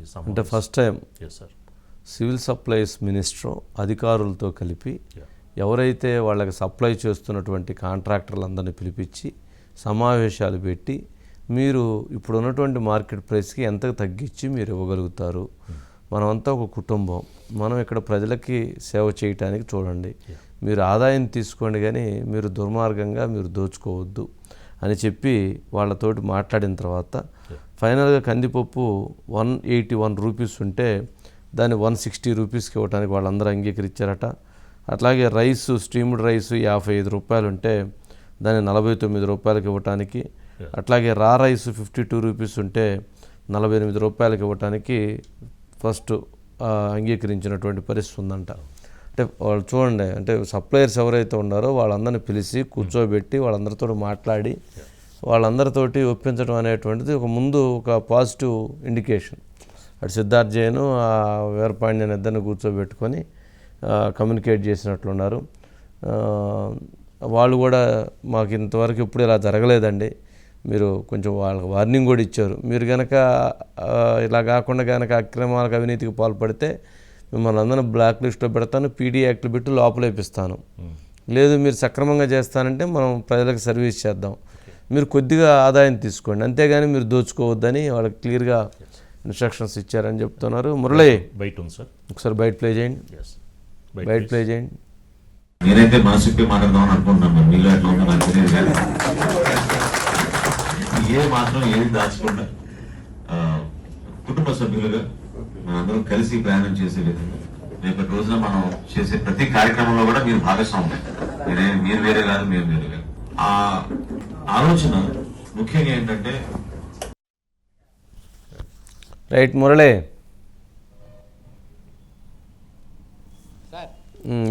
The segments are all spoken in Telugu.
అంటే first time civil supplies minister అధికారులతో కలిపి. ఎవరైతే వాళ్ళకి సప్లై చేస్తున్నటువంటి కాంట్రాక్టర్లందరినీ పిలిపించి సమావేశాలు పెట్టి మీరు ఇప్పుడు ఉన్నటువంటి మార్కెట్ ప్రైస్కి ఎంత తగ్గించి మీరు ఇవ్వగలుగుతారు? మనమంతా ఒక కుటుంబం. మనం ఇక్కడ ప్రజలకి సేవ చేయటానికి చూడండి. మీరు ఆదాయం తీసుకోండి కానీ మీరు దుర్మార్గంగా మీరు దోచుకోవద్దు అని చెప్పి వాళ్ళతోటి మాట్లాడిన తర్వాత ఫైనల్గా కందిపప్పు వన్ ఎయిటీ వన్ రూపీస్ ఉంటే దాన్ని వన్ సిక్స్టీ రూపీస్కి ఇవ్వడానికి వాళ్ళందరూ అంగీకరించారట. అట్లాగే రైస్ స్టీమ్డ్ రైస్ యాభై ఐదు రూపాయలు ఉంటే దాన్ని నలభై తొమ్మిది రూపాయలకి ఇవ్వటానికి అట్లాగే రా రైస్ ఫిఫ్టీ టూ రూపీస్ ఉంటే నలభై ఎనిమిది రూపాయలకి ఇవ్వటానికి ఫస్ట్ అంగీకరించినటువంటి పరిస్థితి ఉందంట. అంటే వాళ్ళు చూడండి అంటే సప్లయర్స్ ఎవరైతే ఉన్నారో వాళ్ళందరిని పిలిచి కూర్చోబెట్టి వాళ్ళందరితో మాట్లాడి వాళ్ళందరితోటి ఒప్పించడం అనేటువంటిది ఒక ముందు ఒక పాజిటివ్ ఇండికేషన్. అటు సిద్ధార్థ్ జైన్ ఆ వీరపాండ్యన్ ఇద్దరిని కూర్చోబెట్టుకొని కమ్యూనికేట్ చేసినట్లున్నారు. వాళ్ళు కూడా మాకు ఇంతవరకు ఎప్పుడు ఇలా జరగలేదండి. మీరు కొంచెం వాళ్ళకి వార్నింగ్ కూడా ఇచ్చారు. మీరు కనుక ఇలా కాకుండా కనుక అక్రమాలకు అవినీతికి పాల్పడితే మిమ్మల్ని అందరిని బ్లాక్ లిస్ట్లో పెడతాను పీడీ యాక్ట్లు పెట్టి లోపలేపిస్తాను. లేదు మీరు సక్రమంగా చేస్తానంటే మనం ప్రజలకు సర్వీస్ చేద్దాం. మీరు కొద్దిగా ఆదాయం తీసుకోండి. అంతేగాని మీరు దోచుకోవద్దని వాళ్ళకి క్లియర్గా ఇన్స్ట్రక్షన్స్ ఇచ్చారని చెప్తున్నారు. మురళి. బయట ఉంది సార్. ఒకసారి బయట ప్లే చేయండి. ఎస్ బయట ప్లే చేయండి. నేనైతే మనసుకి మాట్లాడదామని అనుకుంటున్నాను మరి. మీలో ఎట్లా ఉందో నాకు తెలియదు కానీ ఏ మాత్రం ఏది దాచకుండా కుటుంబ సభ్యులుగా మనందరం కలిసి ప్రయాణం చేసే విధంగా రేపటి రోజున మనం చేసే ప్రతి కార్యక్రమంలో కూడా మీరు భాగస్వామ్యం మీరే మీరు వేరే కాదు మేము వేరే కాదు. ఆ ఆలోచన ముఖ్యంగా ఏంటంటే రైట్ మురళి.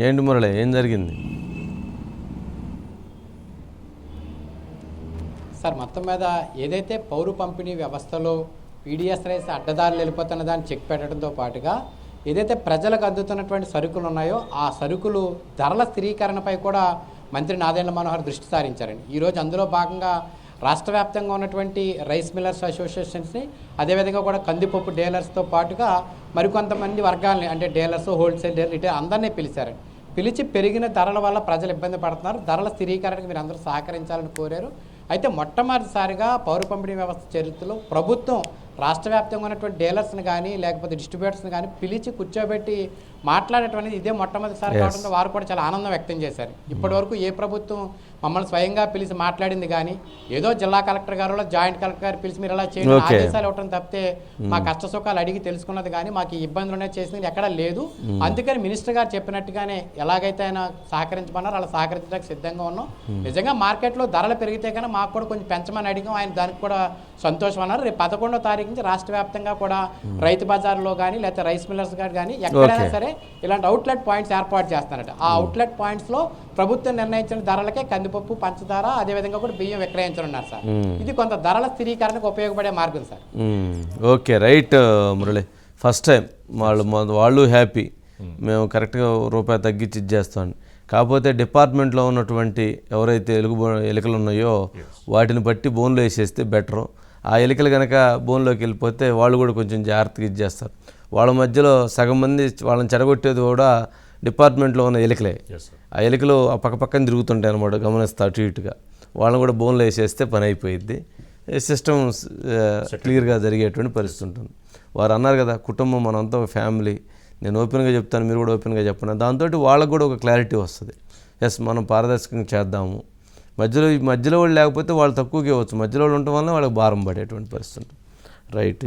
ఏంటి మురళి? ఏం జరిగింది? సార్ మొత్తం మీద ఏదైతే పౌరు పంపిణీ వ్యవస్థలో పీడిఎస్ రైస్ అడ్డదారులు వెళ్ళిపోతున్న దాన్ని చెక్ పెట్టడంతో పాటుగా ఏదైతే ప్రజలకు అందుతున్నటువంటి సరుకులు ఉన్నాయో ఆ సరుకులు ధరల స్థిరీకరణపై కూడా మంత్రి నాదెండ్ల మనోహర్ దృష్టి సారించారండి. ఈరోజు అందులో భాగంగా రాష్ట్ర వ్యాప్తంగా ఉన్నటువంటి రైస్ మిల్లర్స్ అసోసియేషన్స్ని అదేవిధంగా కూడా కందిపప్పు డీలర్స్తో పాటుగా మరికొంతమంది వర్గాల్ని అంటే డీలర్స్ హోల్సేల్ డీలర్ ఇటు అందరినీ పిలిచారండి. పిలిచి పెరిగిన ధరల వల్ల ప్రజలు ఇబ్బంది పడుతున్నారు. ధరల స్థిరీకరణకు మీరు అందరూ సహకరించాలని కోరారు. అయితే మొట్టమొదటిసారిగా పౌర పంపిణీ వ్యవస్థ చరిత్రలో ప్రభుత్వం రాష్ట్ర వ్యాప్తంగా ఉన్నటువంటి డీలర్స్ని కానీ లేకపోతే డిస్ట్రిబ్యూటర్స్ని కానీ పిలిచి కూర్చోబెట్టి మాట్లాడటం అనేది ఇదే మొట్టమొదటిసారి. కావడంతో వారు కూడా చాలా ఆనందం వ్యక్తం చేశారు. ఇప్పటి వరకు ఏ ప్రభుత్వం మమ్మల్ని స్వయంగా పిలిచి మాట్లాడింది కానీ ఏదో జిల్లా కలెక్టర్ గారు జాయింట్ కలెక్టర్ గారు పిలిచి మీరు ఇలా చేయండి. ఆదేశాలు ఇవ్వడం తప్పితే మా కష్ట సుఖాలు అడిగి తెలుసుకున్నది కానీ మాకు ఇబ్బందులు ఉన్నాయి చేసింది ఎక్కడా లేదు. అందుకని మినిస్టర్ గారు చెప్పినట్టుగానే ఎలాగైతే ఆయన సహకరించమన్నారో అలా సహకరించడానికి సిద్ధంగా ఉన్నాం. నిజంగా మార్కెట్లో ధరలు పెరిగితే కానీ మాకు కూడా కొంచెం పెంచమని అడిగాం. ఆయన దానికి కూడా సంతోషం అన్నారు. రేపు పదకొండో తారీఖు నుంచి రాష్ట్ర వ్యాప్తంగా కూడా రైతు బజార్లో కానీ లేకపోతే రైస్ మిల్లర్స్ గారు కానీ ఎక్కడైనా. సరే ఇలాంటి అవుట్లెట్ పాయింట్స్ ఏర్పాటు చేస్తారట. ఆ అవుట్లెట్ పాయింట్స్లో ప్రభుత్వం నిర్ణయించిన ధరలకే కందిపప్పు పంచదార అదేవిధంగా కూడా బియ్యం విక్రయించనున్నారు సార్. ఇది కొంత ధరల స్థిరీకరణకు ఉపయోగపడే మార్గం sir. Okay right Murali. First time వాళ్ళు వాళ్ళు హ్యాపీ మేము కరెక్ట్గా రూపాయి తగ్గించి ఇచ్చేస్తాం కాకపోతే డిపార్ట్మెంట్లో ఉన్నటువంటి ఎవరైతే ఎలుగు ఎలుకలు ఉన్నాయో వాటిని బట్టి బోన్లో వేసేస్తే బెటరు ఆ ఎలుకలు కనుక బోన్లోకి వెళ్ళిపోతే వాళ్ళు కూడా కొంచెం జాగ్రత్తగా ఇచ్చేస్తారు వాళ్ళ మధ్యలో సగం మంది వాళ్ళని చెడగొట్టేది కూడా డిపార్ట్మెంట్లో ఉన్న ఎలుకలే. ఆ ఎలుకలు ఆ పక్క పక్కన తిరుగుతుంటాయి అనమాట గమనిస్తా అటు ఇటుగా. వాళ్ళని కూడా బోన్లో వేసేస్తే పని అయిపోయిద్ది. సిస్టమ్ క్లియర్గా జరిగేటువంటి పరిస్థితి ఉంటుంది. వారు అన్నారు కదా కుటుంబం మనంతా ఒక ఫ్యామిలీ. నేను ఓపెన్గా చెప్తాను మీరు కూడా ఓపెన్గా చెప్పండి. దాంతో వాళ్ళకు కూడా ఒక క్లారిటీ వస్తుంది. ఎస్ మనం పారదర్శకంగా చేద్దాము. మధ్యలో ఈ మధ్యలో వాళ్ళు లేకపోతే వాళ్ళు తక్కువకి ఇవ్వచ్చు మధ్యలో వాళ్ళు ఉండటం వల్ల వాళ్ళకి భారం పడేటువంటి పరిస్థితి రైట్